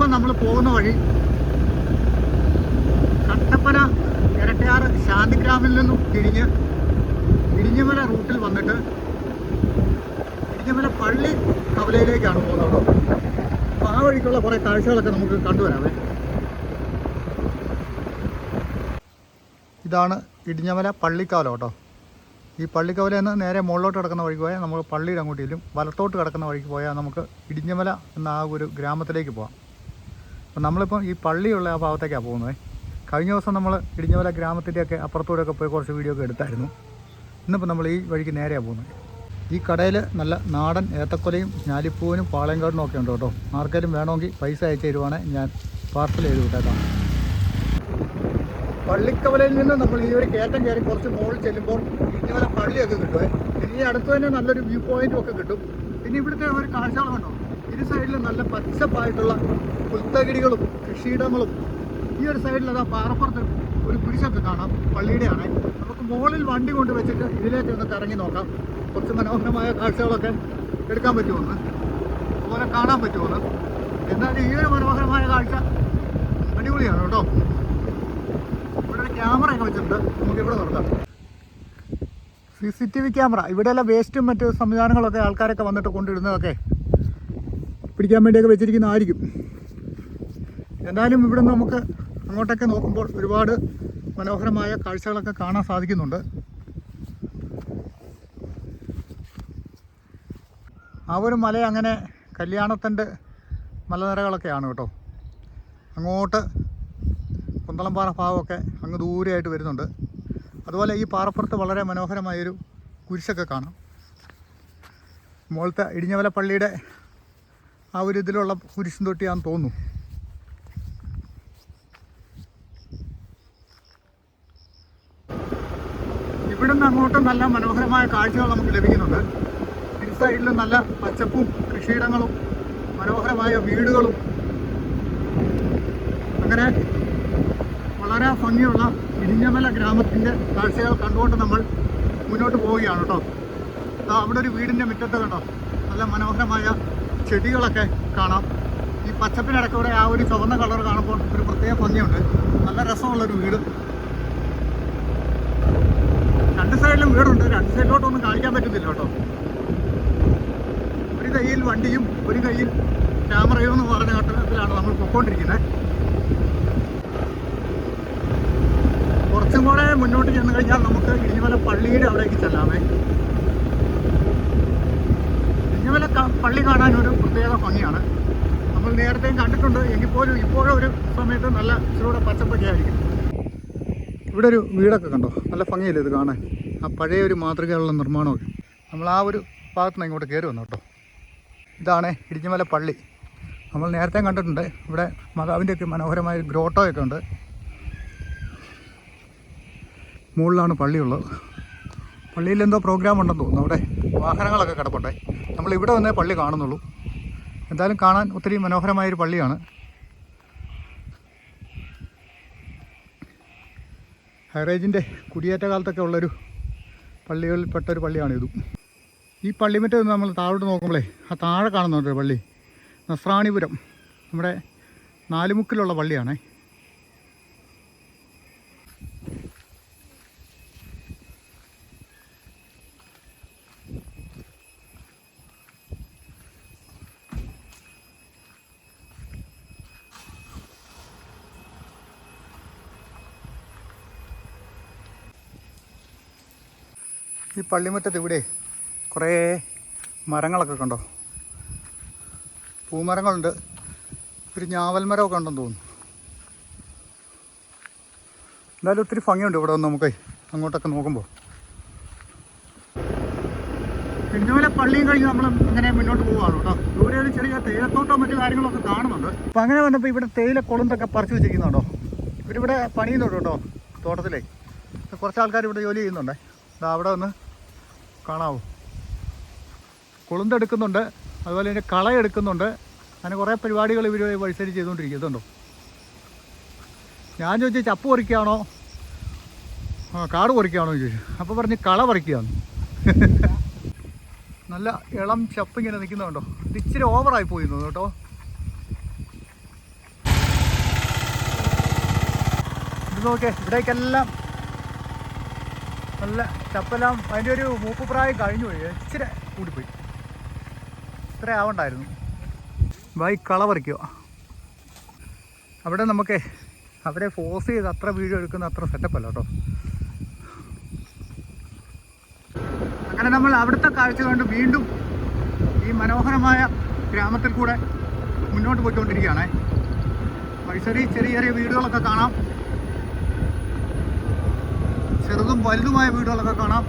ഇപ്പം നമ്മൾ പോകുന്ന വഴി കട്ടപ്പന ഇരട്ടയാറ് ശാന്തിഗ്രാമിൽ നിന്നും തിരിഞ്ഞ് ഇടിഞ്ഞമല റൂട്ടിൽ വന്നിട്ട് ഇടിഞ്ഞമല പള്ളി കവലയിലേക്കാണ് പോകുന്നത്. അപ്പോൾ ആ വഴിക്കുള്ള കുറേ കാഴ്ചകളൊക്കെ നമുക്ക് കണ്ടുവരാമേ ഇതാണ് ഇടിഞ്ഞമല പള്ളിക്കാവലം കേട്ടോ. ഈ പള്ളിക്കവല നിന്ന് നേരെ മുകളിലോട്ട് കിടക്കുന്ന വഴിക്ക് പോയാൽ നമ്മൾ പള്ളിയുടെ അങ്ങോട്ടിലും വലത്തോട്ട് കിടക്കുന്ന വഴിക്ക് പോയാൽ നമുക്ക് ഇടിഞ്ഞമല എന്ന ആ ഒരു ഗ്രാമത്തിലേക്ക് പോകാം. അപ്പം നമ്മളിപ്പം ഈ പള്ളിയുള്ള ആ ഭാഗത്തേക്കാണ് പോകുന്നത് കഴിഞ്ഞ ദിവസം നമ്മൾ ഇടിഞ്ഞവല ഗ്രാമത്തിന്റെയൊക്കെ അപ്പുറത്തൂടെയൊക്കെ പോയി കുറച്ച് വീഡിയോ ഒക്കെ എടുത്തായിരുന്നു. ഇന്നിപ്പോൾ നമ്മൾ ഈ വഴിക്ക് നേരെയാണ് പോകുന്നത് ഈ കടയിൽ നല്ല നാടൻ ഏത്തക്കൊലയും ഞാലിപ്പൂവിനും പാളയങ്കാടിനും ഒക്കെ ഉണ്ട് കേട്ടോ. ആർക്കെങ്കിലും വേണമെങ്കിൽ പൈസ അയച്ചു തരുവാണെങ്കിൽ ഞാൻ പാർസൽ ചെയ്ത് വിട്ടേക്കാം. പള്ളിക്കവലയിൽ നിന്ന് നമ്മൾ ഈ ഒരു കയറ്റം കയറി കുറച്ച് മുകളിൽ ചെല്ലുമ്പോൾ ഇങ്ങനെ പള്ളിയൊക്കെ കിട്ടുമേ ഇനി അടുത്ത് തന്നെ നല്ലൊരു വ്യൂ പോയിന്റും ഒക്കെ കിട്ടും. ഇനി ഇവിടുത്തെ ഒരു കാഴ്ചകൾ കണ്ടോ? ഇരു സൈഡിൽ നല്ല പച്ചപ്പായിട്ടുള്ള പുൽത്തകിടികളും കൃഷിയിടങ്ങളും. ഈ ഒരു സൈഡിൽ അതാ പാറപ്പുറത്ത് ഒരു കുരിശൊക്കെ കാണാം. പള്ളിയുടെയാണ്. നമുക്ക് മുകളിൽ വണ്ടി കൊണ്ട് വെച്ചിട്ട് ഇതിലേക്ക് ഒന്ന് കറങ്ങി നോക്കാം. കുറച്ച് മനോഹരമായ കാഴ്ചകളൊക്കെ എടുക്കാൻ പറ്റുമെന്ന്. അതുപോലെ കാണാൻ പറ്റുമെന്ന്. എന്നാലും ഈ ഒരു മനോഹരമായ കാഴ്ച അടിപൊളിയാണ് കേട്ടോ. ഇവിടെ ഒരു ക്യാമറ ഒക്കെ വെച്ചിട്ടുണ്ട്. നമുക്ക് ഇവിടെ നിർത്താം. C C T V camera. ഇവിടെയെല്ലാം വേസ്റ്റും മറ്റ് സംവിധാനങ്ങളൊക്കെ ആൾക്കാരൊക്കെ വന്നിട്ട് കൊണ്ടിടുന്നതൊക്കെ പിടിക്കാൻ വേണ്ടിയൊക്കെ വെച്ചിരിക്കുന്നതായിരിക്കും. എന്തായാലും ഇവിടെ നമുക്ക് അങ്ങോട്ടൊക്കെ നോക്കുമ്പോൾ ഒരുപാട് മനോഹരമായ കാഴ്ചകളൊക്കെ കാണാൻ സാധിക്കുന്നുണ്ട്. ആ ഒരു മല അങ്ങനെ കല്യാണത്തിന്റെ മലനിരകളൊക്കെയാണ് കേട്ടോ. അങ്ങോട്ട് കുന്തളംപാറ ഭാഗമൊക്കെ അങ്ങ് ദൂരെയായിട്ട് വരുന്നുണ്ട്. അതുപോലെ ഈ പാറപ്പുറത്ത് വളരെ മനോഹരമായൊരു കുരിശൊക്കെ കാണാം. മുകളത്തെ ഇടിഞ്ഞവല പള്ളിയുടെ ആ ഒരു ഇതിലുള്ള കുരിശും തൊട്ടിയാന്ന് തോന്നുന്നു. ഇവിടുന്ന് അങ്ങോട്ട് നല്ല മനോഹരമായ കാഴ്ചകൾ നമുക്ക് ലഭിക്കുന്നുണ്ട്. ഇരു സൈഡിലും നല്ല പച്ചപ്പും കൃഷിയിടങ്ങളും മനോഹരമായ വീടുകളും. അങ്ങനെ വളരെ ഭംഗിയുള്ള ഇരിഞ്ഞമല ഗ്രാമത്തിന്റെ കാഴ്ചകൾ കണ്ടുകൊണ്ട് നമ്മൾ മുന്നോട്ട് പോവുകയാണ് കേട്ടോ. അവിടെ ഒരു വീടിന്റെ മുറ്റത്ത് കണ്ടോ? നല്ല മനോഹരമായ ചെടികളൊക്കെ കാണാം. ഈ പച്ചപ്പിനിടക്കൂടെ ആ ഒരു ചുവന്ന കളർ കാണുമ്പോൾ ഒരു പ്രത്യേക ഭംഗിയുണ്ട്. നല്ല രസമുള്ളൊരു വീട്. രണ്ട് സൈഡിലും വീടുണ്ട്. രണ്ട് സൈഡിലോട്ടൊന്നും കാണിക്കാൻ പറ്റുന്നില്ല കേട്ടോ. ഒരു കയ്യിൽ വണ്ടിയും ഒരു കയ്യിൽ ക്യാമറയും എന്ന് പറഞ്ഞ ഘട്ടത്തിലാണ് നമ്മൾ പൊയ്ക്കൊണ്ടിരിക്കുന്നത് കുറച്ചും കൂടെ മുന്നോട്ട് ചെന്ന് കഴിഞ്ഞാൽ നമുക്ക് ഇടിഞ്ഞമല പള്ളിയുടെ അവിടേക്ക് ചെല്ലാമേ. ക- പള്ളി കാണാൻ ഒരു പ്രത്യേക ഭംഗിയാണ്. നമ്മൾ നേരത്തെയും കണ്ടിട്ടുണ്ട്. എങ്കിൽ പോലും ഇപ്പോഴും ഒരു സമയത്ത് നല്ല ഇച്ചിരൂടെ പച്ചപ്പൊക്കെ ആയിരിക്കും. ഇവിടെ ഒരു വീടൊക്കെ കണ്ടോ? നല്ല ഭംഗിയല്ലേ ഇത് കാണാൻ? ആ പഴയ ഒരു മാതൃകയുള്ള നിർമ്മാണമൊക്കെ. നമ്മൾ ആ ഒരു ഭാഗത്ത് നിന്ന് ഇങ്ങോട്ട് കയറി വന്നു കേട്ടോ. ഇതാണ് ഇടിഞ്ഞമല പള്ളി. നമ്മൾ നേരത്തെ കണ്ടിട്ടുണ്ട്. ഇവിടെ മാതാവിന്റെയൊക്കെ മനോഹരമായ ഒരു ഗ്രോട്ടോയൊക്കെ ഉണ്ട്. മുകളിലാണ് പള്ളിയുള്ളത്. പള്ളിയിൽ എന്തോ പ്രോഗ്രാം ഉണ്ടെന്ന് തോന്നുന്നു. അവിടെ വാഹനങ്ങളൊക്കെ കിടപ്പുണ്ടേ. നമ്മൾ ഇവിടെ വന്നേ പള്ളി കാണുന്നുള്ളൂ. എന്തായാലും കാണാൻ ഒത്തിരി മനോഹരമായൊരു പള്ളിയാണ്. ഹൈറേജിന്റെ കുടിയേറ്റ കാലത്തൊക്കെ ഉള്ളൊരു പള്ളികളിൽപ്പെട്ട ഒരു പള്ളിയാണ് ഇതും ഈ പള്ളിമറ്റ നമ്മൾ താഴോട്ട് നോക്കുമ്പോഴേ ആ താഴെ കാണുന്നുണ്ട് പള്ളി. നസ്രാണിപുരം. നമ്മുടെ നാലുമുക്കിലുള്ള പള്ളിയാണേ. ഈ പള്ളിമുറ്റത്ത് ഇവിടെ കുറേ മരങ്ങളൊക്കെ കണ്ടോ? പൂമരങ്ങളുണ്ട്. ഒരു ഞാവൽ മരമൊക്കെ ഉണ്ടെന്ന് തോന്നുന്നു. എന്തായാലും ഒത്തിരി ഭംഗിയുണ്ട് ഇവിടെ വന്ന് നമുക്ക് അങ്ങോട്ടൊക്കെ നോക്കുമ്പോൾ. പിന്നോലെ പള്ളിയും കഴിഞ്ഞ് നമ്മൾ ഇങ്ങനെ മുന്നോട്ട് പോവുകയാണ് കേട്ടോ. ദൂരെ ഒരു ചെറിയ തേയിലത്തോട്ടോ മറ്റു കാര്യങ്ങളൊക്കെ കാണുന്നുണ്ട്. അപ്പം അങ്ങനെ വന്നപ്പോൾ ഇവിടെ തേയില കൊളുന്തൊക്കെ പറിച്ചു വെച്ചിരിക്കുന്നുണ്ടോ ഇവരിവിടെ പണിയുന്നുണ്ട് കേട്ടോ തോട്ടത്തിലേ. കുറച്ച് ആൾക്കാർ ഇവിടെ ജോലി ചെയ്യുന്നുണ്ടേ. അവിടെ വന്ന് കാണാവൂ. കൊളുന്തെടുക്കുന്നുണ്ട്. അതുപോലെ ഇതിന്റെ കളയെടുക്കുന്നുണ്ട് അങ്ങനെ കുറേ പരിപാടികൾ ഇവർ വഴിസരി ചെയ്തുകൊണ്ടിരിക്കുന്നുണ്ടോ. ഞാൻ ചോദിച്ചാൽ ചപ്പ് പറിക്കുകയാണോ? ആ കാട് പറിക്കുകയാണോ ചോദിച്ചു. അപ്പോൾ പറഞ്ഞ് കള പറിക്കുകയാണ്. നല്ല ഇളം ചപ്പ് ഇങ്ങനെ നിൽക്കുന്നുണ്ടോ ഇത് ഇച്ചിരി ഓവറായി പോയിരുന്നു കേട്ടോ. ഇത് നോക്കിയേ ഇവിടേക്കെല്ലാം നല്ല ചപ്പെല്ലാം അതിന്റെ ഒരു മൂപ്പ് പ്രായം കഴിഞ്ഞു പോയി. ഇച്ചിരി കൂടിപ്പോയി. ഇത്ര ആവണ്ടായിരുന്നു. ബൈ കള പറിക്കുക അവിടെ നമുക്ക് അവരെ ഫോഴ്സ് ചെയ്ത് അത്ര വീഡിയോ എടുക്കുന്ന അത്ര സെറ്റപ്പ് അല്ല കേട്ടോ. അങ്ങനെ നമ്മൾ അവിടുത്തെ കാഴ്ച കണ്ട് വീണ്ടും ഈ മനോഹരമായ ഗ്രാമത്തിൽ കൂടെ മുന്നോട്ട് പോയിക്കൊണ്ടിരിക്കുകയാണ്. വഴിസറി ചെറിയ ചെറിയ വീടുകളൊക്കെ കാണാം. ചെറുതും വലുതുമായ വീടുകളൊക്കെ കാണാം.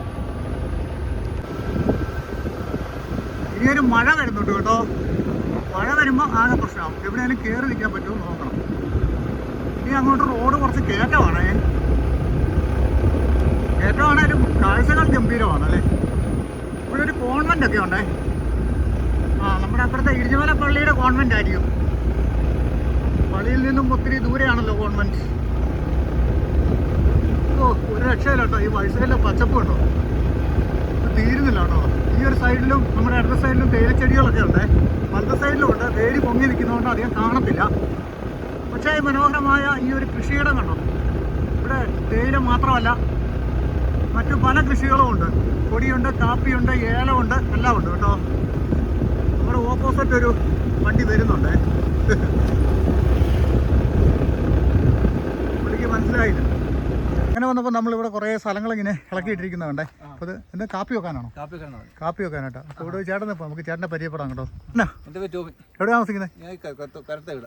ഇനിയൊരു മഴ വരുന്നുണ്ട് കേട്ടോ. മഴ വരുമ്പോൾ ആകെ പ്രശ്നമാവും എവിടെയാലും കയറി നിൽക്കാൻ പറ്റുമോ നോക്കണം. ഇനി അങ്ങോട്ട് റോഡ് കുറച്ച് കയറ്റമാണേ. കയറ്റമാണേലും കാഴ്ചകൾ ഗംഭീരമാണ് അല്ലേ ഇവിടെ ഒരു കോൺവെന്റ് ഒക്കെ ഉണ്ടേ. ആ നമ്മുടെ അപ്പുറത്തെ ഇടിഞ്ഞമല പള്ളിയുടെ കോൺവെന്റ് ആയിരിക്കും. പള്ളിയിൽ നിന്നും ഒത്തിരി ദൂരെയാണല്ലോ കോൺവെന്റ് ഓ ഒരു രക്ഷയില്ല കേട്ടോ. ഈ വഴിസൈഡിലെ പച്ചപ്പ് കേട്ടോ തീരുന്നില്ല കേട്ടോ. ഈ ഒരു സൈഡിലും നമ്മുടെ അടുത്ത സൈഡിലും തേയിലച്ചെടികളൊക്കെ ഉണ്ട്. വലത്തെ സൈഡിലും ഉണ്ട്. വേര് പൊങ്ങി നിൽക്കുന്നതുകൊണ്ട് അധികം കാണത്തില്ല. പക്ഷേ മനോഹരമായ ഈ ഒരു കൃഷിയിടം കണ്ടോ? ഇവിടെ തേയില മാത്രമല്ല മറ്റു പല കൃഷികളും ഉണ്ട്. കൊടിയുണ്ട് കാപ്പിയുണ്ട് ഏലമുണ്ട് എല്ലാം ഉണ്ട് കേട്ടോ. നമ്മുടെ ഓപ്പോസിറ്റ് ഒരു വണ്ടി വരുന്നുണ്ട്. പുള്ളിക്ക് മനസ്സിലായില്ല. അങ്ങനെ വന്നപ്പോൾ നമ്മളിവിടെ കുറേ സ്ഥലങ്ങൾ ഇങ്ങനെ ഇളക്കിയിട്ടിരിക്കുന്നുണ്ടേ അപ്പോൾ ഇത് എന്താ കാപ്പി വെക്കാനാണോ? കാപ്പി വെക്കാനായിട്ടാ. അപ്പോൾ ഇവിടെ ചേട്ടൻ ഇപ്പോൾ നമുക്ക് ചേട്ടനെ പരിചയപ്പെടാം കേട്ടോ. എന്നാ എവിടെ താമസിക്കുന്നത്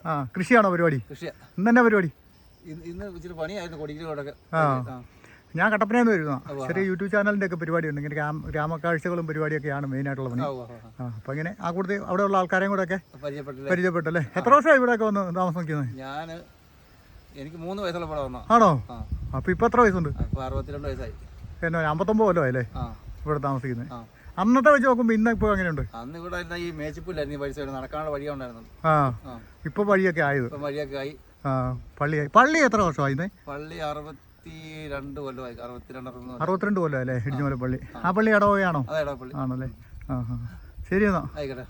ആ കൃഷിയാണോ പരിപാടി? ഇന്ന് തന്നെ പരിപാടി? ആ. ഞാൻ കട്ടപ്പനയിൽ നിന്ന് വരുന്ന ചെറിയ യൂട്യൂബ് ചാനലിന്റെ ഒക്കെ പരിപാടി ഉണ്ട് ഇങ്ങനെ ഗ്രാമ ഗ്രാമക്കാഴ്ചകളും പരിപാടിയൊക്കെയാണ് മെയിനായിട്ടുള്ള പണി. ആ, അപ്പോൾ ഇങ്ങനെ ആ കൂടുതൽ അവിടെയുള്ള ആൾക്കാരെയും കൂടെ ഒക്കെ പരിചയപ്പെട്ടു അല്ലേ? എത്ര വർഷമായി ഇവിടെയൊക്കെ വന്ന് താമസിക്കുന്നത്? ഞാൻ എനിക്ക് മൂന്ന് വയസ്സുള്ള പടം വന്നോ ആണോ? ആ ഇപ്പൊ എത്ര വയസ്സുണ്ട്? അപ്പൊ അറുപത്തിരണ്ട് വയസ്സായി. എന്നെ അമ്പത്തൊമ്പത് കൊല്ലം അല്ലേ ഇവിടെ താമസിക്കുന്നത് അന്നത്തെ വെച്ച് നോക്കുമ്പോ ഇന്ന് ഇപ്പൊ എങ്ങനെയുണ്ട്? അന്ന് ഇവിടെ ഇരുന്ന ഈ മേച്ചിപ്പില്ലായിരുന്നു ഈ വഴി സൈഡ് നടക്കാനുള്ള വഴി ഉണ്ടായിരുന്നു ആ. ആ. ഇപ്പോൾ വഴിയൊക്കെ ആയത്? ഇപ്പം വഴിയൊക്കെ ആയി. ആ. പള്ളിയായി പള്ളി എത്ര വർഷമായി പള്ളി അറുപത്തി രണ്ട് കൊല്ലമായി. അറുപത്തിരണ്ട് അറുപത്തി അറുപത്തിരണ്ട് കൊല്ലം അല്ലേ? ഇടിഞ്ഞുമല പള്ളി. ആ. പള്ളി ഇടവകയാണോ ആണല്ലേ? ആ ശരി എന്നാ. ആയിക്കോട്ടെ.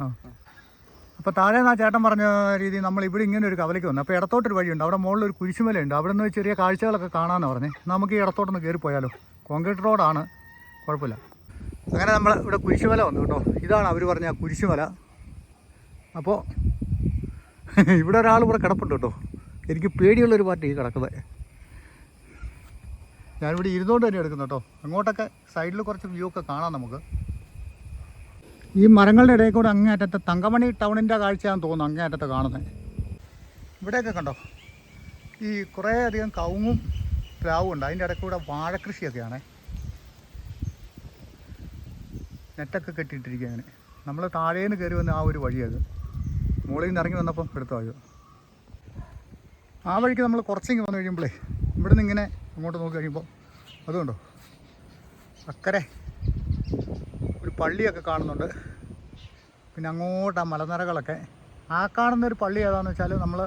അപ്പോൾ താഴെ ആ ചേട്ടൻ പറഞ്ഞ രീതി നമ്മൾ ഇവിടെ ഇങ്ങനെ ഒരു കവലയ്ക്ക് വന്നു. അപ്പോൾ ഇടത്തോട്ടൊരു വഴിയുണ്ട്. അവിടെ മുകളിൽ ഒരു കുരിശുമലയുണ്ട്. അവിടെ നിന്ന് ചെറിയ കാഴ്ചകളൊക്കെ കാണാമെന്ന് പറഞ്ഞേ. നമുക്ക് ഈ ഇടത്തോട്ടൊന്ന് കയറി പോയാലോ? കോൺക്രീറ്റ് റോഡാണ് കുഴപ്പമില്ല. അങ്ങനെ നമ്മൾ ഇവിടെ കുരിശുമല വന്നു കേട്ടോ. ഇതാണ് അവർ പറഞ്ഞ കുരിശുമല. അപ്പോൾ ഇവിടെ ഒരാൾ ഇവിടെ കിടപ്പുണ്ട് കേട്ടോ. എനിക്ക് പേടിയുള്ളൊരു പാർട്ടി ഈ കിടക്കുന്നത്. ഞാനിവിടെ ഇരുന്നുകൊണ്ട് തന്നെ എടുക്കുന്നു കേട്ടോ. അങ്ങോട്ടൊക്കെ സൈഡിൽ കുറച്ച് വ്യൂ ഒക്കെ കാണാം നമുക്ക്. ഈ മരങ്ങളുടെ ഇടയിൽ കൂടെ അങ്ങേയറ്റത്തെ തങ്കമണി ടൗണിന്റെ കാഴ്ചയാണെന്ന് തോന്നുന്നു അങ്ങേയറ്റത്തെ കാണുന്നത്. ഇവിടെയൊക്കെ കണ്ടോ? ഈ കുറേ അധികം കവുങ്ങും പ്ലാവും ഉണ്ട്. അതിന്റെ ഇടയ്ക്ക് കൂടെ വാഴക്കൃഷിയൊക്കെയാണ്. നെറ്റൊക്കെ കെട്ടിയിട്ടിരിക്കുക അങ്ങനെ നമ്മൾ താഴേന്ന് കയറി വന്ന ആ ഒരു വഴിയത്. മുകളിൽ നിന്ന് ഇറങ്ങി വന്നപ്പം എടുത്ത ആ വഴിക്ക് നമ്മൾ കുറച്ചിങ്ങ് വന്നു കഴിയുമ്പോഴേ ഇവിടുന്ന് ഇങ്ങനെ അങ്ങോട്ട് നോക്കി കഴിയുമ്പോൾ അതുകൊണ്ടോ അക്കരെ. പള്ളിയൊക്കെ കാണുന്നുണ്ട്. പിന്നെ അങ്ങോട്ട് ആ മലനിരകളൊക്കെ. ആ കാണുന്ന ഒരു പള്ളി ഏതാണെന്ന് വെച്ചാൽ നമ്മൾ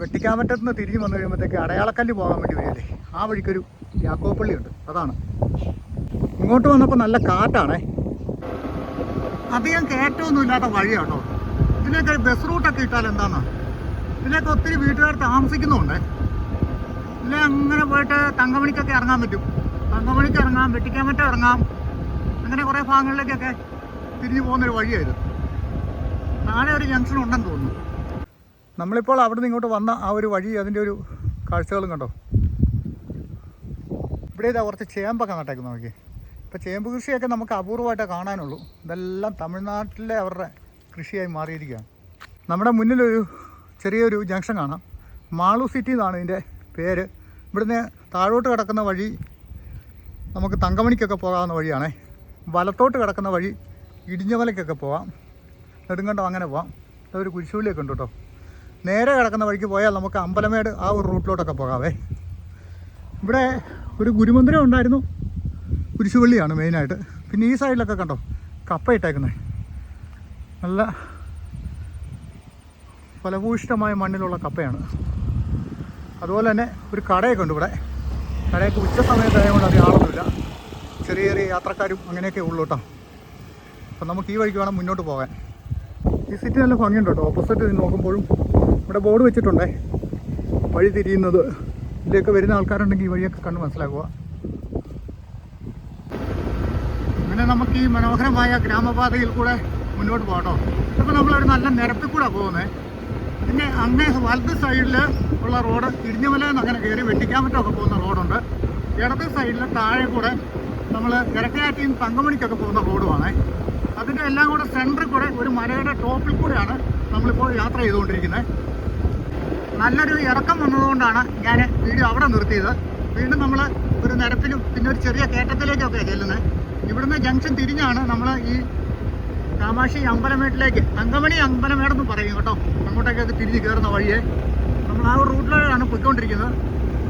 വെട്ടിക്കാമറ്റത്ത് നിന്ന് തിരിഞ്ഞ് വന്നു കഴിയുമ്പോഴത്തേക്ക് അടയാളക്കല്ല് പോകാൻ വേണ്ടി വരില്ലേ? ആ വഴിക്കൊരു യാക്കോ പള്ളിയുണ്ട് അതാണ്. ഇങ്ങോട്ട് വന്നപ്പോൾ നല്ല കാറ്റാണേ. അധികം കയറ്റമൊന്നും ഇല്ലാത്ത വഴിയാട്ടോ. ഇതിനൊക്കെ ബസ് റൂട്ടൊക്കെ ഇട്ടാൽ എന്താണോ ഇതിനൊക്കെ ഒത്തിരി വീട്ടുകാർ താമസിക്കുന്നുണ്ട് ഇല്ല അങ്ങനെ പോയിട്ട് തങ്കമണിക്കൊക്കെ ഇറങ്ങാൻ പറ്റും. തങ്കമണിക്ക് ഇറങ്ങാം വെട്ടിക്കാമറ്റം ഇറങ്ങാം. അങ്ങനെ കുറേ ഭാഗങ്ങളിലേക്കൊക്കെ തിരിഞ്ഞു പോകുന്നൊരു വഴിയായിരുന്നു. താഴെ ഒരു ജംഗ്ഷൻ ഉണ്ടെന്ന് തോന്നുന്നു. നമ്മളിപ്പോൾ അവിടെ നിന്ന് ഇങ്ങോട്ട് വന്ന ആ ഒരു വഴി അതിന്റെ ഒരു കാഴ്ചകളും കണ്ടോ? ഇവിടെ ഇതാ കുറച്ച് ചേമ്പൊക്കെ നട്ടേക്കുന്നു നോക്കി. ഇപ്പോൾ ചേമ്പ് കൃഷിയൊക്കെ നമുക്ക് അപൂർവമായിട്ടേ കാണാനുള്ളൂ. ഇതെല്ലാം തമിഴ്നാട്ടിലെ അവരുടെ കൃഷിയായി മാറിയിരിക്കുകയാണ്. നമ്മുടെ മുന്നിലൊരു ചെറിയൊരു ജംഗ്ഷൻ കാണാം. മാളു സിറ്റി എന്നാണ് ഇതിന്റെ പേര്. ഇവിടുന്ന് താഴോട്ട് കിടക്കുന്ന വഴി നമുക്ക് തങ്കമണിക്കൊക്കെ പോകാവുന്ന വഴിയാണേ. വലത്തോട്ട് കിടക്കുന്ന വഴി ഇടിഞ്ഞമലയ്ക്കൊക്കെ പോവാം. നെടുങ്കണ്ടം അങ്ങനെ പോവാം. ഒരു കുരിശൂലിയൊക്കെ ഉണ്ട് കേട്ടോ. നേരെ കിടക്കുന്ന വഴിക്ക് പോയാൽ നമുക്ക് അമ്പലമേട് ആ ഒരു റൂട്ടിലോട്ടൊക്കെ പോകാവേ. ഇവിടെ ഒരു ഗുരുമന്ദിരം ഉണ്ടായിരുന്നു. കുരിശുപള്ളിയാണ് മെയിനായിട്ട് പിന്നെ ഈ സൈഡിലൊക്കെ കണ്ടോ? കപ്പ ഇട്ടേക്കുന്നത് നല്ല ഫലഭൂഷ്ടമായ മണ്ണിലുള്ള കപ്പയാണ്. അതുപോലെ തന്നെ ഒരു കടയൊക്കെ ഉണ്ട് ഇവിടെ. കടയൊക്കെ ഉച്ച സമയത്തായതുകൊണ്ട് അധികം ആളൊന്നുമില്ല. യാത്രക്കാരും അങ്ങനെയൊക്കെ ഉള്ളൂ കേട്ടോ. അപ്പം നമുക്ക് ഈ വഴിക്ക് വേണം മുന്നോട്ട് പോകാൻ. ഈ സിറ്റി നല്ല ഭംഗിയുണ്ട് കേട്ടോ. ഓപ്പോസിറ്റ് നോക്കുമ്പോഴും ഇവിടെ ബോർഡ് വെച്ചിട്ടുണ്ടേ. വഴി തിരിയുന്നത്. ഇതിലേക്ക് വരുന്ന ആൾക്കാരുണ്ടെങ്കിൽ ഈ വഴിയൊക്കെ കണ്ട് മനസ്സിലാക്കുക. അങ്ങനെ നമുക്ക് ഈ മനോഹരമായ ഗ്രാമപാതയിൽ കൂടെ മുന്നോട്ട് പോകട്ടോ ഇപ്പം നമ്മളൊരു നല്ല നിരപ്പിൽ കൂടെ പോകുന്നത് പിന്നെ അങ്ങേ വലത് സൈഡിൽ ഉള്ള റോഡ് ഇടിഞ്ഞമല അങ്ങനെ കയറി വെട്ടിക്കാമറ്റമൊക്കെ പോകുന്ന റോഡുണ്ട് ഇടത് സൈഡിൽ താഴെ കൂടെ നമ്മൾ ഇരക്കയാറ്റിൽ നിന്ന് തങ്കമണിക്കൊക്കെ പോകുന്ന റോഡുമാണ് അതിന്റെ എല്ലാം കൂടെ സെന്ററിൽ കൂടെ ഒരു മലയുടെ ടോപ്പിൽ കൂടെയാണ് നമ്മളിപ്പോൾ യാത്ര ചെയ്തുകൊണ്ടിരിക്കുന്നത് നല്ലൊരു ഇറക്കം വന്നതുകൊണ്ടാണ് ഞാൻ വീഡിയോ അവിടെ നിർത്തിയത്. വീണ്ടും നമ്മൾ ഒരു നിരപ്പിലും പിന്നെ ഒരു ചെറിയ കയറ്റത്തിലേക്കൊക്കെ ചെല്ലുന്നത് ഇവിടുന്ന് ജംഗ്ഷൻ തിരിഞ്ഞാണ് നമ്മൾ ഈ കാമാക്ഷി അമ്പലമേട്ടിലേക്ക് തങ്കമണി അമ്പലമേടെന്ന് പറയും കേട്ടോ. അങ്ങോട്ടേക്കൊക്കെ തിരിഞ്ഞ് കയറുന്ന വഴിയെ. നമ്മൾ ആ ഒരു റൂട്ടിലാണ് പോയിക്കൊണ്ടിരിക്കുന്നത്.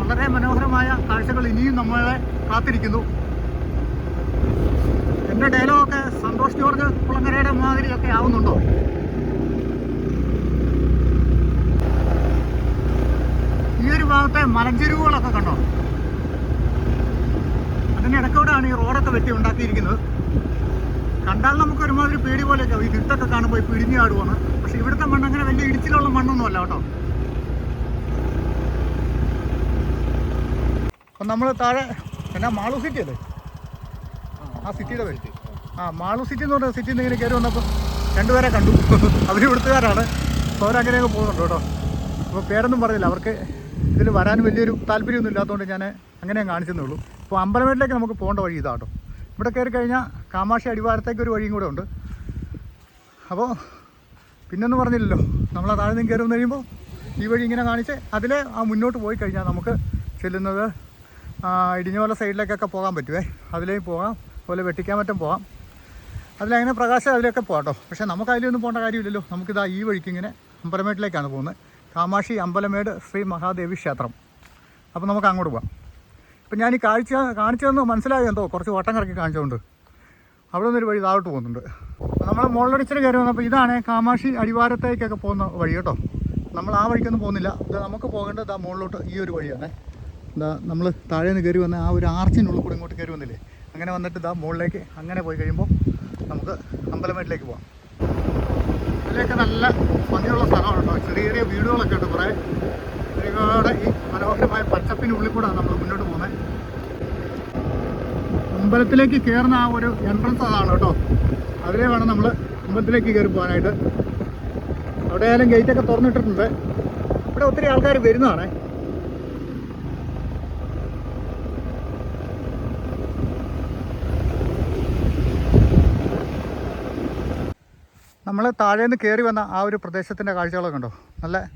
വളരെ മനോഹരമായ കാഴ്ചകൾ ഇനിയും നമ്മളെ കാത്തിരിക്കുന്നു. എന്റെ ഡയലോഗൊക്കെ സന്തോഷ് ജോർജ് കുളങ്ങരയുടെ മാതിരിയൊക്കെ ആവുന്നുണ്ടോ? ഈ ഒരു ഭാഗത്തെ മലഞ്ചെരുവുകളൊക്കെ കണ്ടോ? അതിന് ഇടയ്ക്കൂടെയാണ് ഈ റോഡൊക്കെ വെട്ടി ഉണ്ടാക്കിയിരിക്കുന്നത്. കണ്ടാൽ നമുക്ക് ഒരുമാതിരി പേടി പോലെയൊക്കെ ഈ തിട്ടൊക്കെ കാണുമ്പോൾ ഈ പിടിഞ്ഞു ആടുവാണ് പക്ഷെ ഇവിടുത്തെ മണ്ണ് അങ്ങനെ വലിയ ഇടിച്ചിലുള്ള മണ്ണൊന്നും അല്ല കേട്ടോ. അപ്പം നമ്മൾ താഴെ എന്നാ മാളു സിറ്റി അല്ലേ? ആ സിറ്റിയുടെ പേര് ആ മാളു സിറ്റി എന്ന് പറഞ്ഞ സിറ്റിയിൽ നിന്ന് ഇങ്ങനെ കയറി വന്നപ്പോൾ രണ്ടുപേരെ കണ്ടു. അവർ ഇവിടുത്തുകാരാണ്. അപ്പോൾ അവരങ്ങനെയൊക്കെ പോകുന്നുണ്ട് കേട്ടോ. അപ്പോൾ പേരൊന്നും പറഞ്ഞില്ല. അവർക്ക് ഇതിൽ വരാൻ വലിയൊരു താല്പര്യമൊന്നും ഇല്ലാത്തതുകൊണ്ട് ഞാൻ അങ്ങനെ കാണിച്ചെന്നേ ഉള്ളൂ അപ്പോൾ അമ്പലമേട്ടിലേക്ക് നമുക്ക് പോകേണ്ട വഴി ഇതാട്ടോ ഇവിടെ കയറി കഴിഞ്ഞാൽ കാമാക്ഷി അടിവാരത്തേക്ക് ഒരു വഴിയും കൂടെ ഉണ്ട്. അപ്പോൾ പിന്നൊന്നും പറഞ്ഞില്ലല്ലോ. നമ്മൾ ആ താഴെ നിന്ന് കയറി വന്നു കഴിയുമ്പോൾ ഈ വഴി ഇങ്ങനെ കാണിച്ച് അതിലെ ആ മുന്നോട്ട് പോയി കഴിഞ്ഞാൽ നമുക്ക് ചെല്ലുന്നത് ഇടിഞ്ഞോല സൈഡിലേക്കൊക്കെ പോകാൻ പറ്റുമേ അതിലേക്ക് പോകാം. അതുപോലെ വെട്ടിക്കാമറ്റം പോകാം അതിലങ്ങനെ പ്രകാശം അതിലൊക്കെ പോകട്ടോ പക്ഷേ നമുക്ക് അതിലൊന്നും പോകേണ്ട കാര്യമില്ലല്ലോ. നമുക്കിതാ ഈ വഴിക്ക് ഇങ്ങനെ അമ്പലമേട്ടിലേക്കാണ് പോകുന്നത്. കാമാക്ഷി അമ്പലമേട് ശ്രീ മഹാദേവി ക്ഷേത്രം. അപ്പോൾ നമുക്ക് അങ്ങോട്ട് പോകാം ഇപ്പം ഞാൻ ഈ കാഴ്ച കാണിച്ചതെന്ന് മനസ്സിലായി എന്തോ? കുറച്ച് ഓട്ടം കറക്കി കാണിച്ചുകൊണ്ട് അവിടെ നിന്നൊരു വഴി താഴോട്ട് പോകുന്നുണ്ട്. നമ്മൾ മുകളിലടിച്ചിട്ട് കയറി വന്നപ്പോൾ ഇതാണ് കാമാക്ഷി അടിവാരത്തേക്കൊക്കെ പോകുന്ന വഴി കേട്ടോ. നമ്മൾ ആ വഴിക്കൊന്നും പോകുന്നില്ല. ഇത് നമുക്ക് പോകേണ്ടത് ആ മുകളിലോട്ട് ഈ ഒരു വഴിയാണ്. എന്താ നമ്മൾ താഴെ നിന്ന് കയറി വന്ന ആ ഒരു ആർച്ചിനുള്ളിൽ കൂടെ ഇങ്ങോട്ട് കയറി വന്നില്ലേ? അങ്ങനെ വന്നിട്ട് ഇതാ മുകളിലേക്ക് അങ്ങനെ പോയി കഴിയുമ്പോൾ നമുക്ക് അമ്പലമേട്ടിലേക്ക് പോവാം. അതിലേക്ക് നല്ല ഭംഗിയുള്ള സ്ഥലമാണ് കേട്ടോ. ചെറിയ ചെറിയ വീടുകളൊക്കെ ഉണ്ട് കുറേ. ഒരുപാട് ഈ മനോഹരമായ പച്ചപ്പിനുള്ളിൽ കൂടെ നമ്മൾ മുന്നോട്ട് പോകുന്നത് അമ്പലത്തിലേക്ക് കയറുന്ന ആ ഒരു എൻട്രൻസ് അതാണ് കേട്ടോ. അതിലേ വേണം നമ്മൾ അമ്പലത്തിലേക്ക് കയറി പോകാനായിട്ട്. അവിടെ ആയാലും ഗേറ്റൊക്കെ തുറന്നിട്ടിട്ടുണ്ട്. ഇവിടെ ഒത്തിരി ആൾക്കാർ വരുന്നതാണേ. നമ്മൾ താഴേന്ന് കയറി വന്ന ആ ഒരു പ്രദേശത്തിന്റെ കാഴ്ചകളൊക്കെ ഉണ്ടോ? നല്ല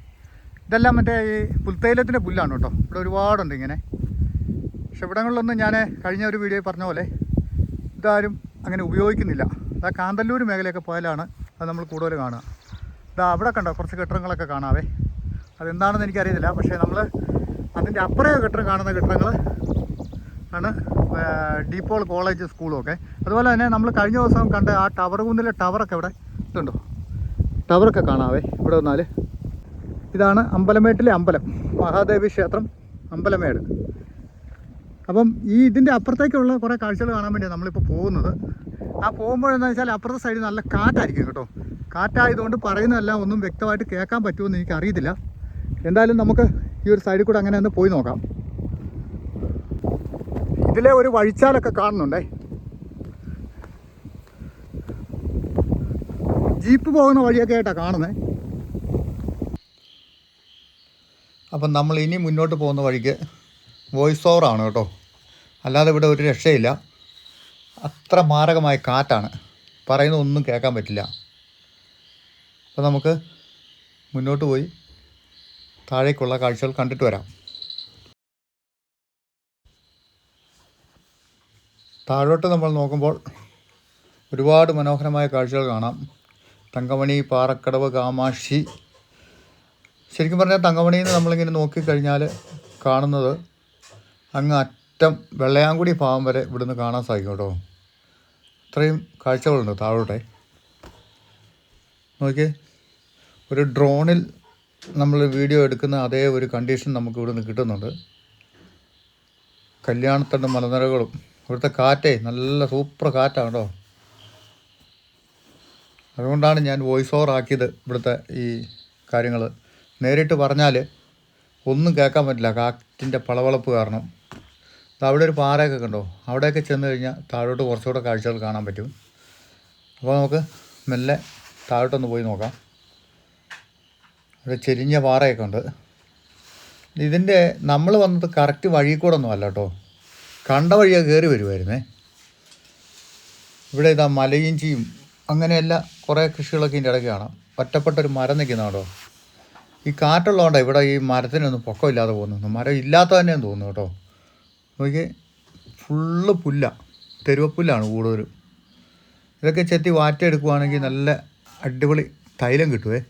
ഇതെല്ലാം മറ്റേ ഈ പുൽത്തൈലത്തിന്റെ പുല്ലാണ് കേട്ടോ. ഇവിടെ ഒരുപാടുണ്ട് ഇങ്ങനെ. പക്ഷെ ഇവിടങ്ങളിലൊന്നും ഞാൻ കഴിഞ്ഞ ഒരു വീഡിയോയിൽ പറഞ്ഞ പോലെ ഇതാരും അങ്ങനെ ഉപയോഗിക്കുന്നില്ല. അതാ കാന്തല്ലൂർ മേഖലയൊക്കെ പോയാലാണ് അത് നമ്മൾ കൂടുതൽ കാണുക. ഇതാ അവിടെ കണ്ടോ? കുറച്ച് കെട്ടിടങ്ങളൊക്കെ കാണാവേ. അതെന്താണെന്ന് എനിക്കറിയത്തില്ല. പക്ഷേ നമ്മൾ അതിന്റെ അപ്പുറേ കെട്ടിടം കാണുന്ന കെട്ടിടങ്ങൾ ആണ് ഡീപ്പോൾ കോളേജ് സ്കൂളും ഒക്കെ അതുപോലെ തന്നെ നമ്മൾ കഴിഞ്ഞ ദിവസം കണ്ട ആ ടവർ കുന്നിലെ ടവറൊക്കെ ഇവിടെ ഇതുണ്ടോ? ടവറൊക്കെ കാണാവേ ഇവിടെ വന്നാൽ ഇതാണ് അമ്പലമേട്ടിലെ അമ്പലം മഹാദേവി ക്ഷേത്രം അമ്പലമേട്. അപ്പം ഈ ഇതിന്റെ അപ്പുറത്തേക്കുള്ള കുറേ കാഴ്ചകൾ കാണാൻ വേണ്ടിയാണ് നമ്മളിപ്പോൾ പോകുന്നത്. ആ പോകുമ്പോഴെന്ന് വെച്ചാൽ അപ്പുറത്തെ സൈഡിൽ നല്ല കാറ്റായിരിക്കും കേട്ടോ. കാറ്റായതുകൊണ്ട് പറയുന്നതെല്ലാം ഒന്നും വ്യക്തമായിട്ട് കേൾക്കാൻ പറ്റുമെന്ന് എനിക്ക് അറിയത്തില്ല എന്തായാലും നമുക്ക് ഈ ഒരു സൈഡിൽ കൂടെ അങ്ങനെ ഒന്ന് പോയി നോക്കാം. ഇതിലെ ഒരു വഴിച്ചാലൊക്കെ കാണുന്നുണ്ടേ. ജീപ്പ് പോകുന്ന വഴിയൊക്കെ ആയിട്ടാണ് കാണുന്നേ. അപ്പം നമ്മൾ ഇനി മുന്നോട്ട് പോകുന്ന വഴിക്ക് വോയിസ് ഓവറാണ് കേട്ടോ. അല്ലാതെ ഇവിടെ ഒരു രക്ഷയില്ല. അത്ര മാരകമായ കാറ്റാണ്. പറയുന്ന ഒന്നും കേൾക്കാൻ പറ്റില്ല. അപ്പോൾ നമുക്ക് മുന്നോട്ട് പോയി താഴേക്കുള്ള കാഴ്ചകൾ കണ്ടിട്ട് വരാം. താഴോട്ട് നമ്മൾ നോക്കുമ്പോൾ ഒരുപാട് മനോഹരമായ കാഴ്ചകൾ കാണാം. തങ്കമണി പാറക്കടവ് കാമാക്ഷി. ശരിക്കും പറഞ്ഞാൽ തങ്കമണിയിൽ നിന്ന് നമ്മളിങ്ങനെ നോക്കിക്കഴിഞ്ഞാൽ കാണുന്നത് അങ്ങ് അറ്റം വെള്ളയാങ്കുടി ഭാഗം വരെ ഇവിടുന്ന് കാണാൻ സാധിക്കും കേട്ടോ. ഇത്രയും കാഴ്ചകളുണ്ട് താഴോട്ടെ. നോക്കിയേ ഒരു ഡ്രോണിൽ നമ്മൾ വീഡിയോ എടുക്കുന്ന അതേ ഒരു കണ്ടീഷൻ നമുക്ക് ഇവിടുന്ന് കിട്ടുന്നുണ്ട്. കല്യാണത്തണ്ട് മലനിരകളും ഇവിടുത്തെ കാറ്റേ നല്ല സൂപ്പർ കാറ്റാണ് കേട്ടോ. അതുകൊണ്ടാണ് ഞാൻ വോയിസ് ഓവർ ആക്കിയത് ഇവിടുത്തെ ഈ കാര്യങ്ങൾ. നേരിട്ട് പറഞ്ഞാൽ ഒന്നും കേൾക്കാൻ പറ്റില്ല കാറ്റിന്റെ പളവളപ്പ് കാരണം. അവിടെ ഒരു പാറയൊക്കെ കണ്ടോ? അവിടെയൊക്കെ ചെന്ന് കഴിഞ്ഞാൽ താഴോട്ട് കുറച്ചുകൂടെ കാഴ്ചകൾ കാണാൻ പറ്റും. അപ്പോൾ നമുക്ക് മെല്ലെ താഴോട്ടൊന്ന് പോയി നോക്കാം. അവിടെ ചെരിഞ്ഞ പാറയൊക്കെ ഉണ്ട്. ഇതിന്റെ നമ്മൾ വന്നത് കറക്റ്റ് വഴി കൂടെ ഒന്നും അല്ല കേട്ടോ. കണ്ട വഴിയാണ് കയറി വരുമായിരുന്നേ ഇവിടെ ഇതാ മലയിഞ്ചിയും അങ്ങനെയല്ല കുറേ കൃഷികളൊക്കെ ഇതിന്റെ ഇടയ്ക്ക് കാണാം. ഒറ്റപ്പെട്ടൊരു മരം നിൽക്കുന്ന കേട്ടോ ഈ കാറ്റുള്ളതുകൊണ്ടാണ് ഇവിടെ ഈ മരത്തിനൊന്നും പൊക്കമില്ലാതെ പോകുന്നു മരം ഇല്ലാത്ത തന്നെയെന്ന് തോന്നുന്നു കേട്ടോ. നോക്കി ഫുള്ള് പുല്ല. തെരുവപ്പുല്ലാണ് കൂടുതലും. ഇതൊക്കെ ചെത്തി വാറ്റെടുക്കുവാണെങ്കിൽ നല്ല അടിപൊളി തൈലം കിട്ടുവേ.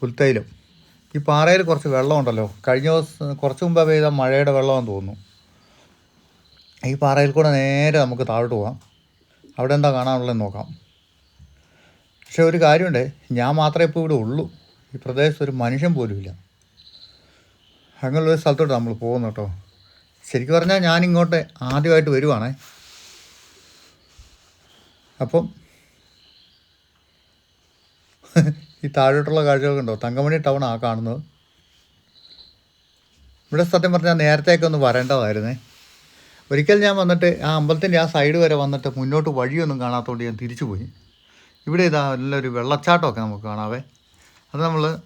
പുൽത്തൈലം. ഈ പാറയിൽ കുറച്ച് വെള്ളമുണ്ടല്ലോ. കഴിഞ്ഞ ദിവസം കുറച്ച് മുമ്പ് പെയ്ത മഴയുടെ വെള്ളമാണെന്ന് തോന്നുന്നു. ഈ പാറയിൽ കൂടെ നേരെ നമുക്ക് താഴോട്ട് പോകാം അവിടെ എന്താ കാണാനുള്ളതെന്ന് നോക്കാം. പക്ഷെ ഒരു കാര്യമുണ്ട്. ഞാൻ മാത്രമേ ഇപ്പോൾ ഇവിടെ ഉള്ളൂ. ഈ പ്രദേശത്ത് ഒരു മനുഷ്യൻ പോലും ഇല്ല. അങ്ങനെയുള്ളൊരു സ്ഥലത്തോട്ട് നമ്മൾ പോകുന്നു കേട്ടോ. ശരിക്കും പറഞ്ഞാൽ ഞാനിങ്ങോട്ട് ആദ്യമായിട്ട് വരുവാണേ. അപ്പം ഈ താഴോട്ടുള്ള കാഴ്ചകളൊക്കെ ഉണ്ടോ തങ്കമണി ടൗൺ ആ കാണുന്നത്. ഇവിടെ സത്യം പറഞ്ഞാൽ നേരത്തേക്കൊന്ന് വരേണ്ടതായിരുന്നേ. ഒരിക്കൽ ഞാൻ വന്നിട്ട് ആ അമ്പലത്തിന്റെ ആ സൈഡ് വരെ വന്നിട്ട് മുന്നോട്ട് വഴിയൊന്നും കാണാത്തതുകൊണ്ട് ഞാൻ തിരിച്ചു പോയി ഇവിടെ ഇതാ നല്ലൊരു വെള്ളച്ചാട്ടമൊക്കെ നമുക്ക് കാണാവേ. അത് നമ്മൾ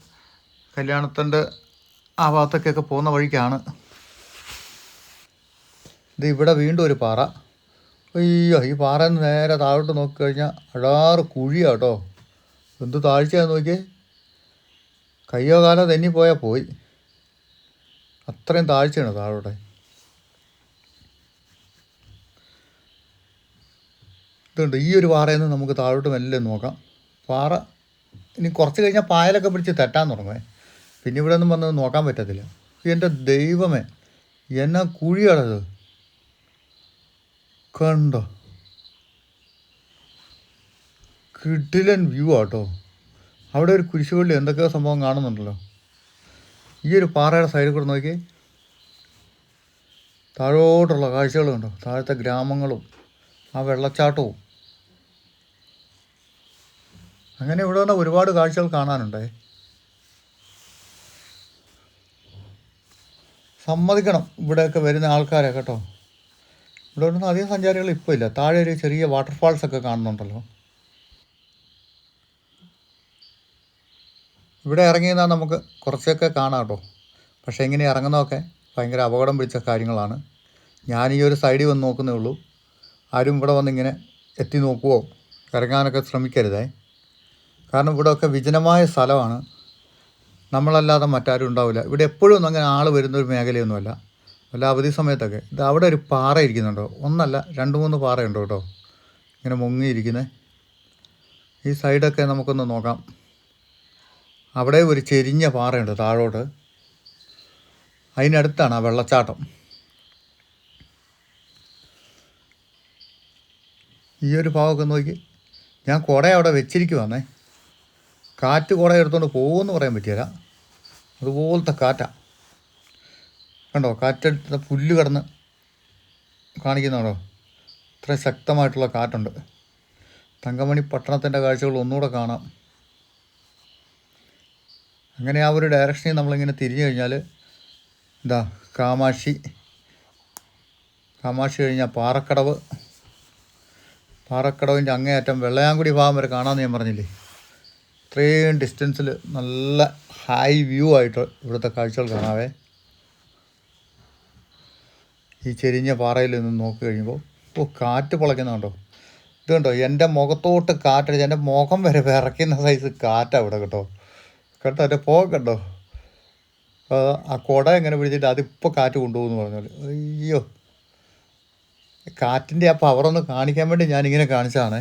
കല്യാണത്തിന്റെ ആ ഭാഗത്തൊക്കെയൊക്കെ പോകുന്ന വഴിക്കാണ്. ഇത് ഇവിടെ വീണ്ടും ഒരു പാറ. അയ്യോ ഈ പാറ നേരെ താഴോട്ട് നോക്കിക്കഴിഞ്ഞാൽ അടാറ് കുഴിയാണ് കേട്ടോ എന്ത് താഴ്ചയാന്ന് നോക്കിയേ? കയ്യോ കാലോ തെന്നിപ്പോയാൽ പോയി. അത്രയും താഴ്ചയാണ് താഴോട്ടെ. ഇതുണ്ട്. ഈ ഒരു പാറയിൽ നിന്ന് നമുക്ക് താഴോട്ട് മെല്ലെ നോക്കാം. പാറ ഇനി കുറച്ച് കഴിഞ്ഞാൽ പായലൊക്കെ പിടിച്ച് തെറ്റാൻ തുടങ്ങുമേ പിന്നെ ഇവിടെ ഒന്നും വന്നത് നോക്കാൻ പറ്റത്തില്ല. എന്റെ ദൈവമേ എന്നാ കുഴിയാണത്? കണ്ടോ? കിടിലൻ വ്യൂ ആട്ടോ. അവിടെ ഒരു കുരിശുപള്ളി എന്തൊക്കെയോ സംഭവം കാണുന്നുണ്ടല്ലോ. ഈ ഒരു പാറയുടെ സൈഡിൽ കൂടെ നോക്കി താഴോട്ടുള്ള കാഴ്ചകളുണ്ടോ താഴത്തെ ഗ്രാമങ്ങളും ആ വെള്ളച്ചാട്ടവും. അങ്ങനെ ഇവിടെ വന്ന ഒരുപാട് കാഴ്ചകൾ കാണാനുണ്ടേ. സമ്മതിക്കണം ഇവിടെയൊക്കെ വരുന്ന ആൾക്കാരെ കേട്ടോ. ഇവിടെ ഒന്നും അധികം സഞ്ചാരികൾ ഇപ്പോൾ ഇല്ല. താഴെ ഒരു ചെറിയ വാട്ടർഫാൾസ് ഒക്കെ കാണുന്നുണ്ടല്ലോ. ഇവിടെ ഇറങ്ങിയെന്നാൽ നമുക്ക് കുറച്ചൊക്കെ കാണാം കേട്ടോ. പക്ഷേ ഇങ്ങനെ ഇറങ്ങുന്നതൊക്കെ ഭയങ്കര അപകടം പിടിച്ച കാര്യങ്ങളാണ്. ഞാൻ ഈ ഒരു സൈഡിൽ വന്ന് നോക്കുന്നേ ഉള്ളൂ. ആരും ഇവിടെ വന്നിങ്ങനെ എത്തി നോക്കുവോ? ഇറങ്ങാനൊക്കെ ശ്രമിക്കരുതേ. കാരണം ഇവിടെയൊക്കെ വിജനമായ സ്ഥലമാണ്. നമ്മളല്ലാതെ മറ്റാരും ഉണ്ടാവില്ല. ഇവിടെ എപ്പോഴും ഒന്നും അങ്ങനെ ആൾ വരുന്നൊരു മേഖലയൊന്നുമല്ല. വല്ല അവധി സമയത്തൊക്കെ. ഇത് അവിടെ ഒരു പാറ ഇരിക്കുന്നുണ്ടോ? ഒന്നല്ല രണ്ട് മൂന്ന് പാറയുണ്ട് കേട്ടോ? ഇങ്ങനെ മുങ്ങിയിരിക്കുന്നത് ഈ സൈഡൊക്കെ നമുക്കൊന്ന് നോക്കാം. അവിടെ ഒരു ചെരിഞ്ഞ പാറയുണ്ട് താഴോട്ട്. അതിനടുത്താണ് ആ വെള്ളച്ചാട്ടം. ഈ ഒരു ഭാഗമൊക്കെ നോക്കി. ഞാൻ കുട അവിടെ വെച്ചിരിക്കുവാന്നേ. കാറ്റ് കുറേ എടുത്തുകൊണ്ട് പോകുമെന്ന് പറയാൻ പറ്റിയല്ല അതുപോലത്തെ കാറ്റാണ് കണ്ടോ? കാറ്റെടുത്ത പുല്ല് കടന്ന് കാണിക്കുന്നുണ്ടോ? ഇത്ര ശക്തമായിട്ടുള്ള കാറ്റുണ്ട്. തങ്കമണി പട്ടണത്തിന്റെ കാഴ്ചകൾ ഒന്നുകൂടെ കാണാം. അങ്ങനെ ആ ഒരു ഡയറക്ഷനിൽ നമ്മളിങ്ങനെ തിരിഞ്ഞു കഴിഞ്ഞാൽ എന്താ കാമാക്ഷി. കാമാക്ഷി കഴിഞ്ഞാൽ പാറക്കടവ്. പാറക്കടവിന്റെ അങ്ങേയറ്റം വെള്ളയാങ്കുടി ഭാഗം വരെ കാണാമെന്ന് ഞാൻ പറഞ്ഞില്ലേ? ഇത്രയും ഡിസ്റ്റൻസിൽ നല്ല ഹൈ വ്യൂ ആയിട്ട് ഇവിടുത്തെ കാഴ്ചകൾ കാണാവേ. ഈ ചെരിഞ്ഞ പാറയിൽ നിന്ന് നോക്കി കഴിയുമ്പോൾ ഓ കാറ്റ് പൊളയ്ക്കുന്നുണ്ടോ ഇത് കണ്ടോ? എന്റെ മുഖത്തോട്ട് കാറ്റടിച്ച് എന്റെ മുഖം വരെ വിറയ്ക്കുന്ന സൈസ് കാറ്റാണ് ഇവിടെ കേട്ടോ. കേട്ടോ എന്റെ പോക കണ്ടോ? ആ, കുട എങ്ങനെ പിടിച്ചിട്ട് അതിപ്പോൾ കാറ്റ് കൊണ്ടുപോകുന്നു പറഞ്ഞാൽ അയ്യോ. കാറ്റിന്റെ ആ പവറൊന്ന് കാണിക്കാൻ വേണ്ടി ഞാനിങ്ങനെ കാണിച്ചതാണേ.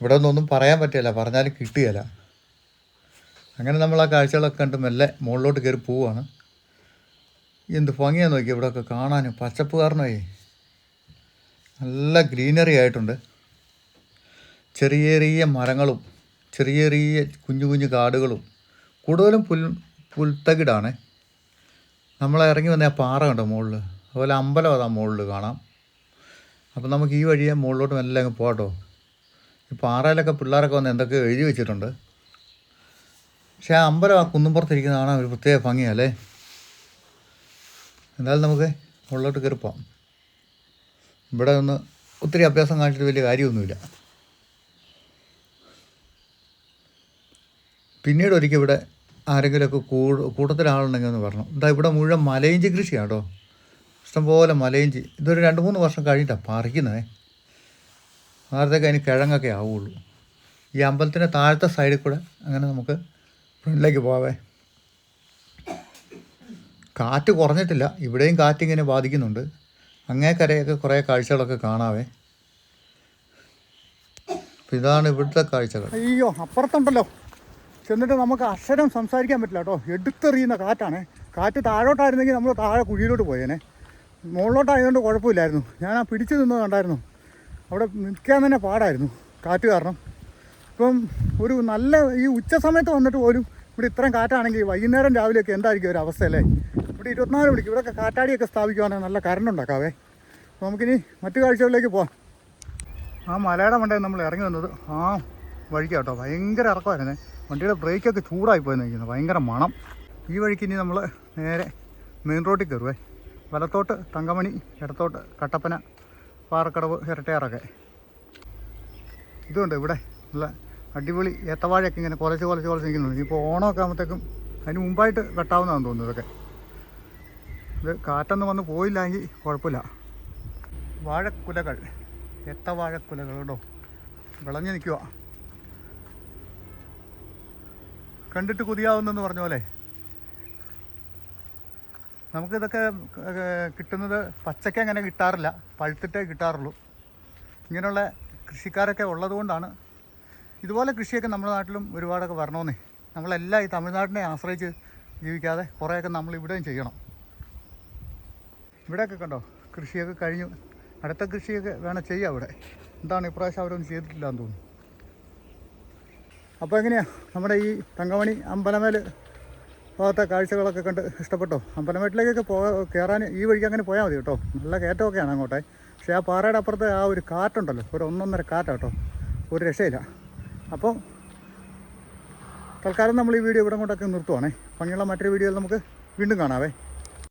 ഇവിടെ ഒന്നും പറയാൻ പറ്റില്ല പറഞ്ഞാലും കിട്ടുകയില്ല അങ്ങനെ നമ്മൾ ആ കാഴ്ചകളൊക്കെ കണ്ട് മെല്ലെ മുകളിലോട്ട് കയറി പോവുകയാണ് എന്ത് ഭംഗിയാന്ന് നോക്കി ഇവിടെയൊക്കെ കാണാൻ പച്ചപ്പ് കാരണമേ നല്ല ഗ്രീനറി ആയിട്ടുണ്ട്. ചെറിയ ചെറിയ മരങ്ങളും ചെറിയ ചെറിയ കുഞ്ഞു കുഞ്ഞു കാടുകളും. കൂടുതലും പുൽ പുൽത്തകിടാണ്. നമ്മൾ ഇറങ്ങി വന്ന ആ പാറ കണ്ടോ മുകളിൽ അതുപോലെ അമ്പലം അതാ മുകളിൽ കാണാം. അപ്പം നമുക്ക് ഈ വഴിയെ മുകളിലോട്ട് മെല്ലെ അങ്ങ് പോകട്ടോ പാറയിലൊക്കെ പിള്ളേരൊക്കെ വന്ന് എന്തൊക്കെ എഴുതി വെച്ചിട്ടുണ്ട്. പക്ഷേ ആ അമ്പലം ആ കുന്നുംപുറത്തിരിക്കുന്ന ഒരു പ്രത്യേക ഭംഗിയല്ലേ എന്തായാലും നമുക്ക് ഉള്ളോട്ട് കയറിപ്പോം ഇവിടെ ഒന്ന് ഒത്തിരി അഭ്യാസം കാണിച്ചിട്ട് വലിയ കാര്യമൊന്നുമില്ല. പിന്നീട് ഒരിക്കൽ ഇവിടെ ആരെങ്കിലുമൊക്കെ കൂട് കൂട്ടത്തിലാളുണ്ടെങ്കിൽ ഒന്ന് പറഞ്ഞു എന്താ ഇവിടെ മുഴുവൻ മലയിഞ്ചി കൃഷിയാണ് കേട്ടോ. ഇഷ്ടംപോലെ മലയിഞ്ചി. ഇതൊരു രണ്ട് മൂന്ന് വർഷം കഴിഞ്ഞിട്ടാണ് പറിക്കുന്നത് നേരത്തേക്ക് അതിന് കിഴങ്ങൊക്കെ ആവുള്ളൂ. ഈ അമ്പലത്തിന്റെ താഴത്തെ സൈഡിൽ കൂടെ അങ്ങനെ നമുക്ക് ഫ്രണ്ടിലേക്ക് പോവേ കാറ്റ് കുറഞ്ഞിട്ടില്ല. ഇവിടെയും കാറ്റിങ്ങനെ ബാധിക്കുന്നുണ്ട്. അങ്ങേക്കരയൊക്കെ കുറേ കാഴ്ചകളൊക്കെ കാണാവേ. ഇതാണ് ഇവിടുത്തെ കാഴ്ചകൾ. അയ്യോ അപ്പുറത്തുണ്ടല്ലോ. ചെന്നിട്ട് നമുക്ക് അക്ഷരം സംസാരിക്കാൻ പറ്റില്ല കേട്ടോ. എടുത്തെറിയുന്ന കാറ്റാണ്. കാറ്റ് താഴോട്ടായിരുന്നെങ്കിൽ നമ്മൾ താഴെ കുഴിയിലോട്ട് പോയേനെ. മുകളിലോട്ടായതുകൊണ്ട് കുഴപ്പമില്ലായിരുന്നു. ഞാൻ ആ പിടിച്ചു നിന്നത് കണ്ടായിരുന്നു. അവിടെ നിൽക്കാൻ തന്നെ പാടായിരുന്നു. കാറ്റ് കാരണം. ഇപ്പം ഒരു നല്ല ഈ ഉച്ച സമയത്ത് വന്നിട്ട് പോലും ഇവിടെ ഇത്രയും കാറ്റാണെങ്കിൽ വൈകുന്നേരം രാവിലെയൊക്കെ എന്തായിരിക്കും ഒരു അവസ്ഥയല്ലേ ഇവിടെ ഇരുപത്തിനാല് മണിക്ക് ഇവിടെയൊക്കെ കാറ്റാടിയൊക്കെ സ്ഥാപിക്കുവാണെങ്കിൽ നല്ല കറണ്ട് ഉണ്ടാക്കാവേ അപ്പോൾ നമുക്കിനി മറ്റു കാഴ്ചകളിലേക്ക് പോവാം. ആ മലയുടെ മണ്ടയിൽ നമ്മൾ ഇറങ്ങി വന്നത് ആ വഴിക്ക് കേട്ടോ. ഭയങ്കര ഇറക്കമായിരുന്നേ. വണ്ടിയുടെ ബ്രേക്കൊക്കെ ചൂടായി പോയി നിൽക്കുന്നത് ഭയങ്കര മണം. ഈ വഴിക്ക് ഇനി നമ്മൾ നേരെ മെയിൻ റോഡിൽ കയറുവേ. വലത്തോട്ട് തങ്കമണി ഇടത്തോട്ട് കട്ടപ്പന പാറക്കടവ് ഇരട്ടയാറൊക്കെ. ഇതുണ്ട് ഇവിടെ. നല്ല അടിപൊളി ഏത്തവാഴയൊക്കെ ഇങ്ങനെ കുലച്ച് കുലച്ച് കുലച്ച് നിൽക്കുന്നുണ്ട്. ഇപ്പോൾ ഓണമൊക്കെ ആകുമ്പോഴത്തേക്കും അതിന് മുമ്പായിട്ട് വെട്ടാവുന്നതാണെന്ന് തോന്നുന്നു ഇതൊക്കെ. ഇത് കാറ്റൊന്നും വന്ന് പോയില്ലെങ്കിൽ കുഴപ്പമില്ല. വാഴക്കുലകൾ. ഏത്തവാഴക്കുലകൾ കേട്ടോ വിളഞ്ഞു നിൽക്കുക കണ്ടിട്ട് കുതിയാവുന്നെന്ന് പറഞ്ഞ പോലെ. നമുക്കിതൊക്കെ കിട്ടുന്നത് പച്ചക്ക അങ്ങനെ കിട്ടാറില്ല. പഴുത്തിട്ടേ കിട്ടാറുള്ളൂ. ഇങ്ങനെയുള്ള കൃഷിക്കാരൊക്കെ ഉള്ളതുകൊണ്ടാണ് ഇതുപോലെ കൃഷിയൊക്കെ നമ്മുടെ നാട്ടിലും ഒരുപാടൊക്കെ വരണമെന്നേ. നമ്മളെല്ലാം ഈ തമിഴ്നാടിനെ ആശ്രയിച്ച് ജീവിക്കാതെ കുറേയൊക്കെ നമ്മൾ ഇവിടെയും ചെയ്യണം. ഇവിടെയൊക്കെ കണ്ടോ? കൃഷിയൊക്കെ കഴിഞ്ഞു. അടുത്ത കൃഷിയൊക്കെ വേണം ചെയ്യാം ഇവിടെ. എന്താണ് ഇപ്രാവശ്യം അവരൊന്നും ചെയ്തിട്ടില്ല എന്ന് തോന്നുന്നു. അപ്പോൾ എങ്ങനെയാണ് നമ്മുടെ ഈ തങ്കമണി അമ്പലമേൽ ഭാഗത്തെ കാഴ്ചകളൊക്കെ കണ്ട് ഇഷ്ടപ്പെട്ടോ? അമ്പലമേട്ടിലേക്കൊക്കെ പോ കയറാൻ ഈ വഴിക്ക് അങ്ങനെ പോയാൽ മതി കേട്ടോ. നല്ല കയറ്റമൊക്കെയാണ് അങ്ങോട്ടെ. പക്ഷേ ആ പാറയുടെ അപ്പുറത്തെ ആ ഒരു കാറ്റുണ്ടല്ലോ. ഒരു ഒന്നൊന്നര കാറ്റാട്ടോ ഒരു രക്ഷയില്ല. അപ്പോൾ തൽക്കാലം നമ്മൾ ഈ വീഡിയോ ഇവിടെ കൊണ്ടൊക്കെ നിർത്തുവാണേ. പണിയുള്ള മറ്റൊരു വീഡിയോയിൽ നമുക്ക് വീണ്ടും കാണാവേ.